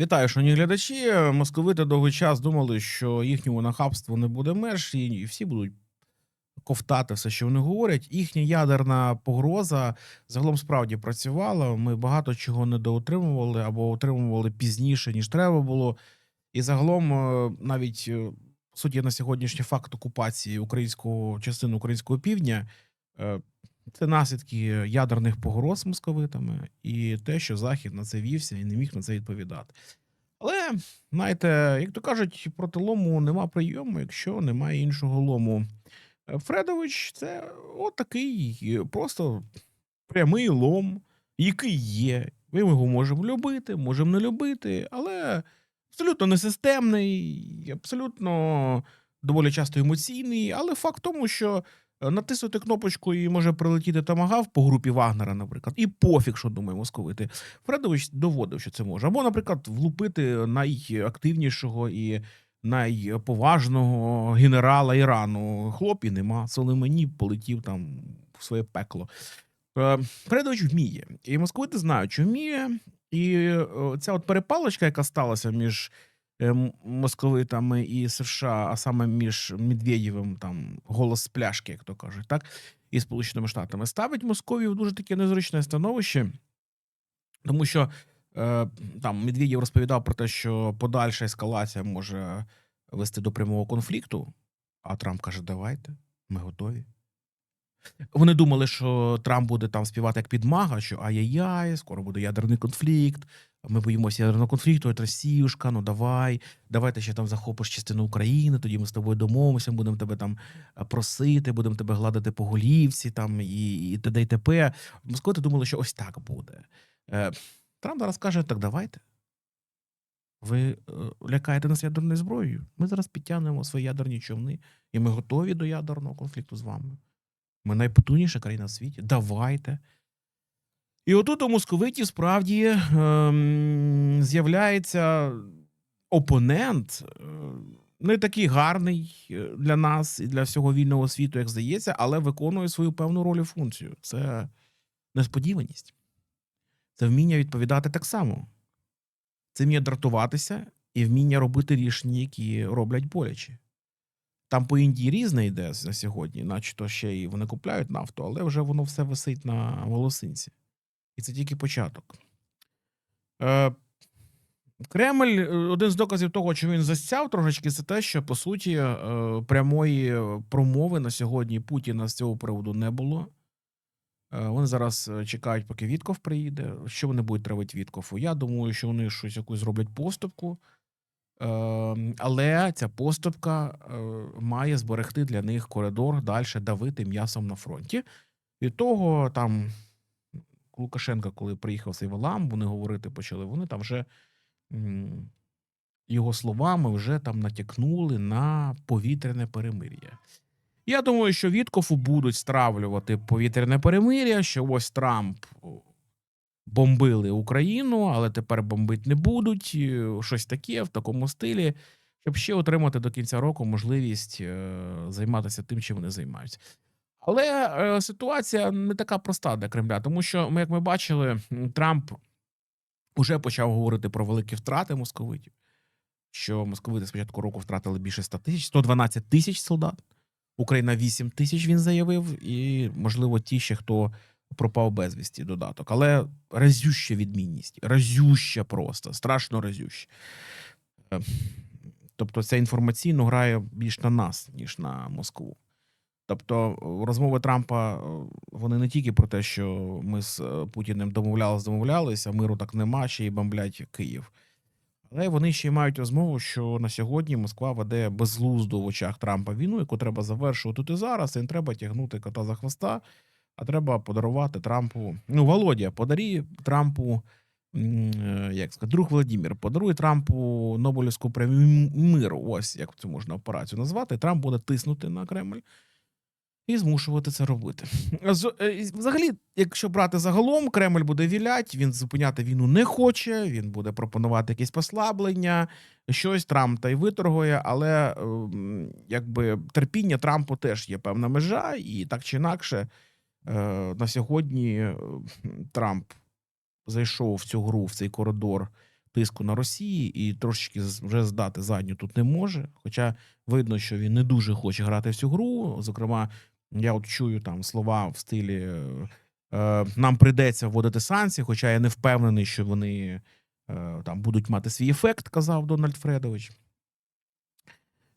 Вітаю, шановні глядачі. Московити довгий час думали, що їхньому нахабству не буде меж, і всі будуть ковтати все, що вони говорять. Їхня ядерна погроза загалом справді працювала. Ми багато чого недоотримували або отримували пізніше, ніж треба було. І загалом, е, навіть е, суті, на сьогоднішній факт окупації українського частини українського півдня. Е, Це наслідки ядерних погроз московитами і те, що Захід на це вівся і не міг на це відповідати. Але, знаєте, як то кажуть, проти лому нема прийому, якщо немає іншого лому. Е, Фредович це отакий е, просто прямий лом, який є. Ми його можемо любити, можемо не любити, але абсолютно несистемний, абсолютно доволі часто емоційний. Але факт тому, що е, натиснути кнопочку і може прилетіти тамагав по групі Вагнера, наприклад, і пофіг, що думає московити. Фредович доводив, що це може. Або, наприклад, влупити найактивнішого і найповажного генерала Ірану. Хлопі нема. Соломені полетів там в своє пекло. Е, Фредович вміє. І московити знають, що вміє. І е, ця от перепалочка, яка сталася між е, московитами і США, а саме між Медведєвим, там голос з пляшки, як то кажуть, так, і Сполученими Штатами, ставить Московію в дуже таке незручне становище, тому що е, там Медведєв розповідав про те, що подальша ескалація може вести до прямого конфлікту. А Трамп каже: давайте, ми готові. Вони думали, що Трамп буде там співати як підмага, що ай-яй-яй, скоро буде ядерний конфлікт. Ми боїмося ядерного конфлікту, це Росіюшка, ну давай, давай ти ще там захопиш частину України, тоді ми з тобою домовимося, будемо тебе там е, просити, будемо тебе гладити по голівці, там і, і т.д. і т.п. Московити думали, що ось так буде. Е, Трамп зараз каже: так давайте. Ви е, лякаєте нас ядерною зброєю. Ми зараз підтягнемо свої ядерні човни, і ми готові до ядерного конфлікту з вами. Ми найпотужніша країна в світі. Давайте. І отут у московитів справді ем, з'являється опонент, е, не такий гарний е, для нас і для всього вільного світу, як здається, але виконує свою певну роль і функцію. Це несподіваність. Це вміння відповідати так само. Це вміння дратуватися і вміння робити рішення, які роблять боляче. Там по Індії різне йде на сьогодні, начебто ще й вони купляють нафту, але вже воно все висить на волосинці. І це тільки початок. Е, Кремль е, один з доказів того, що він засяв трошечки, це те, що по суті е, прямої промови на сьогодні Путіна з цього приводу не було. Е, Вони зараз е, чекають, поки Вітков приїде. Що вони будуть травити Віткову? Я думаю, що вони щось якусь зроблять поступку. Е, Але ця поступка е, має зберегти для них коридор далі давити м'ясом на фронті. Від того там Лукашенка, коли приїхав цей Валам, вони говорити почали. Вони там вже його словами вже там натякнули на повітряне перемир'я. Я думаю, що Віткову будуть стравлювати повітряне перемир'я, що ось Трамп бомбили Україну, але тепер бомбить не будуть. е, Щось таке в такому стилі, щоб ще отримати до кінця року можливість е, займатися тим, чим вони займаються. Але е, ситуація не така проста для Кремля, тому що ми, як ми бачили, Трамп уже почав говорити про великі втрати московитів. Що московити з початку року втратили більше 100 тисяч, 112 тисяч солдат. Україна 8 тисяч він заявив, і, можливо, ті ще, хто пропав безвісті, додаток. Але разюща відмінність, разюща просто, страшно разюща. Е, Тобто, це інформаційно грає більш на нас, ніж на Москву. Тобто, е, розмови Трампа е, вони не тільки про те, що ми з Путіним домовлялись, домовлялися, миру так нема, ще й бомблять Київ. Але вони ще й мають розмову, що на сьогодні Москва веде безглузду в очах Трампа війну, яку треба завершувати зараз, і не треба тягнути кота за хвоста, а треба подарувати Трампу. Ну, Володя, подарі Трампу, е, як сказати, друг Володимир, подаруй Трампу Нобелівську премію миру. Ось як цю можна операцію назвати. Трамп буде тиснути на Кремль і змушувати це робити. Е, Взагалі, якщо брати загалом, Кремль буде вілять, він зупиняти війну не хоче, він буде пропонувати якісь послаблення, щось Трамп та й виторгує, але ем, якби терпіння Трампу теж є певна межа, і так чи інакше, на сьогодні е, Трамп зайшов в цю гру, в цей коридор тиску на Росії і трошечки вже здати задню тут не може. Хоча видно, що він не дуже хоче грати в цю гру. Зокрема, я от чую там слова в стилі е, е, нам прийдеться вводити санкції, хоча я не впевнений, що вони е, там будуть мати свій ефект, казав Дональд Фредович.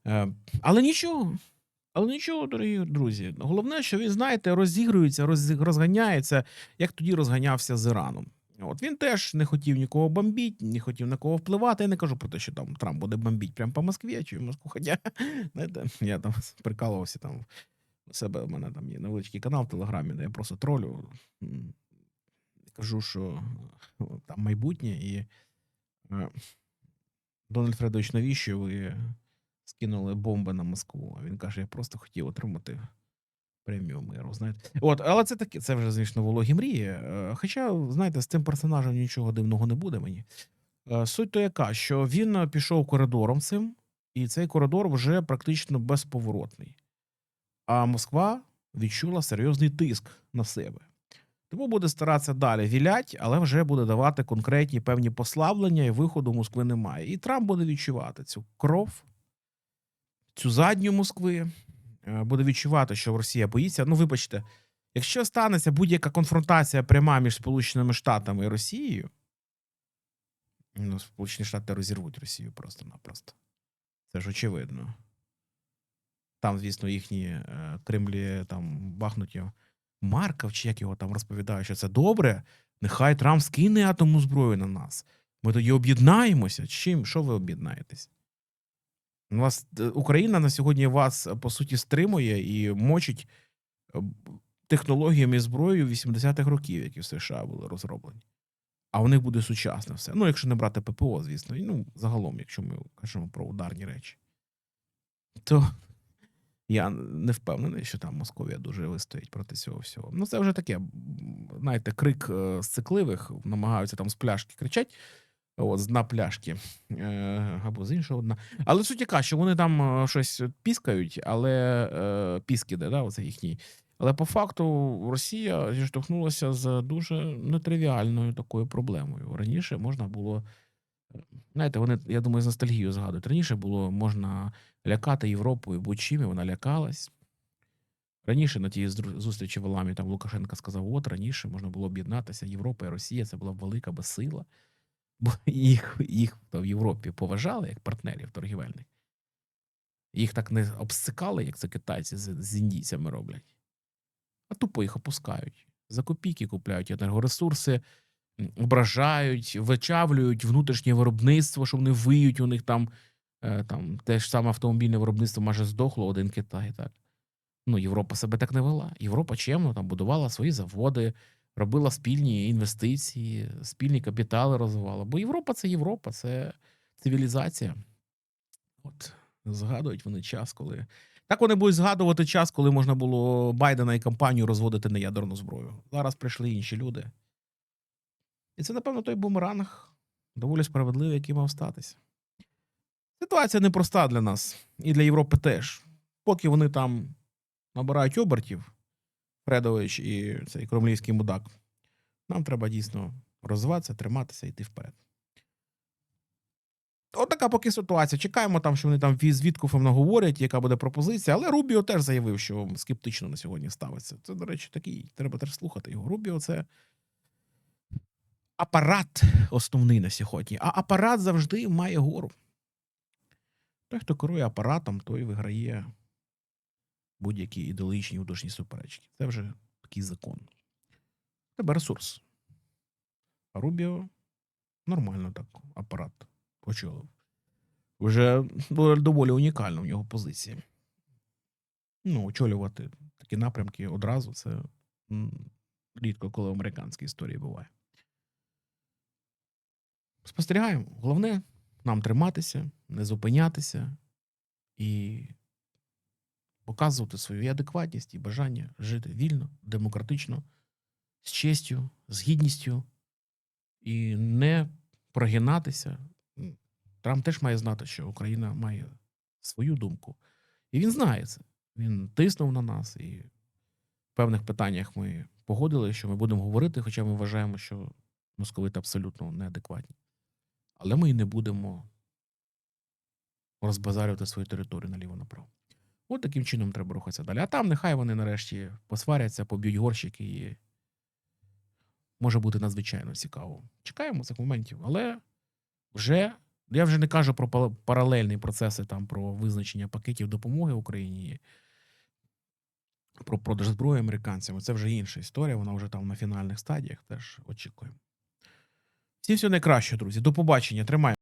Е, але нічого. Але нічого, дорогі друзі. Головне, що він, знаєте, розігрується, роз, розганяється, як тоді розганявся з Іраном. От він теж не хотів нікого бомбити, не хотів на кого впливати. Я не кажу про те, що там Трамп буде бомбити прямо по Москві чи в Москву. Хоча знаєте, я там прикалувався там у себе. У мене там є невеличкий канал в Телеграмі, де я просто тролю. Кажу, що там майбутнє, і е, Дональд Фредович, навіщо ви скинули бомби на Москву? Він каже: я просто хотів отримати премію миру. Знаєте, от, але це таке, це вже, звісно, вологі мрії. Е, Хоча, знаєте, з цим персонажем нічого дивного не буде мені. Е, Суть то яка, що він е, пішов коридором цим, і цей коридор вже практично безповоротний. А Москва відчула серйозний тиск на себе. Тому буде старатися далі вілять, але вже буде давати конкретні певні послаблення, і виходу Москви немає. І Трамп буде відчувати цю кров, цю задню Москви, е, буде відчувати, що Росія боїться. Ну, вибачте, якщо станеться будь-яка конфронтація пряма між Сполученими Штатами і Росією, ну, Сполучені Штати розірвуть Росію просто-напросто. Це ж очевидно. Там, звісно, їхні е, Кремлі там бахнуті Марков, чи як його там розповідає, що це добре. Нехай Трамп скине атомну зброю на нас. Ми тоді об'єднаємося. Чим? Що ви об'єднаєтесь? Вас е, Україна на сьогодні вас е, по суті стримує і мочить е, технологіями і зброєю 80-х років, які в США були розроблені. А у них буде сучасне все. Ну, якщо не брати ППО, звісно, ну, загалом, якщо ми кажемо про ударні речі, то я не впевнений, що там Московія дуже вистоїть проти цього всього. Ну, це вже таке, знаєте, крик з цикливих, намагаються там з пляшки кричать. От, з дна пляшки е, або з іншого дна. Але суть яка, що вони там е, щось піскають, але е, піскіде, да, оце їхній. Але по факту Росія зіштовхнулася з дуже нетривіальною такою проблемою. Раніше можна було, е, знаєте, вони, я думаю, з ностальгією згадують. Раніше було можна лякати Європу і будь-чим, і вона лякалась. Раніше на тій зустрічі в Аламі там Лукашенко сказав: от раніше можна було об'єднатися Європа і Росія, це була велика безсила. Бо їх, їх в Європі поважали як партнерів торгівельних. Їх так не обсикали, як це китайці з, з індійцями роблять. А тупо їх опускають. За копійки купляють енергоресурси, ображають, вичавлюють внутрішнє виробництво, що вони виють у них там, е, там те ж саме автомобільне виробництво майже здохло, один Китай. Так. Ну, Європа себе так не вела. Європа чемно там будувала свої заводи, робила спільні інвестиції, спільні капітали розвивала. Бо Європа це Європа, це цивілізація. От згадують вони час, коли. Так вони будуть згадувати час, коли можна було Байдена і компанію розводити на ядерну зброю. Зараз прийшли інші люди. І це, напевно, той бумеранг доволі справедливий, який мав статися. Ситуація непроста для нас і для Європи теж. Поки вони там набирають обертів, Фредович і цей кремлівський мудак, нам треба дійсно розвиватися, триматися йти вперед. От така поки ситуація. Чекаємо там, що вони там з Віткофом наговорять, яка буде пропозиція. Але Рубіо теж заявив, що скептично на сьогодні ставиться. Це, до речі, такий, треба теж слухати його. Рубіо це апарат основний на сьогодні. А апарат завжди має гору. Той, хто керує апаратом, той виграє будь-які ідеологічні удушні суперечки. Це вже такий закон. Тебе ресурс. А Рубіо нормально так апарат очолив. Вже доволі унікальна у нього позиція. Ну, очолювати такі напрямки одразу це рідко, коли в американській історії буває. Спостерігаємо. Головне нам триматися, не зупинятися і показувати свою адекватність і бажання жити вільно, демократично, з честю, з гідністю і не прогинатися. Трамп теж має знати, що Україна має свою думку. І він знає це. Він тиснув на нас, і в певних питаннях ми погодили, що ми будемо говорити, хоча ми вважаємо, що московити абсолютно неадекватні. Але ми і не будемо розбазарювати свою територію наліво направо. От таким чином треба рухатися далі. А там нехай вони нарешті посваряться, поб'ють горщики і може бути надзвичайно цікаво. Чекаємо цих моментів, але вже я вже не кажу про паралельні процеси там про визначення пакетів допомоги Україні, про продаж зброї американцям. Це вже інша історія. Вона вже там на фінальних стадіях. Теж очікуємо. Всім всього найкраще, друзі. До побачення. Тримаємо.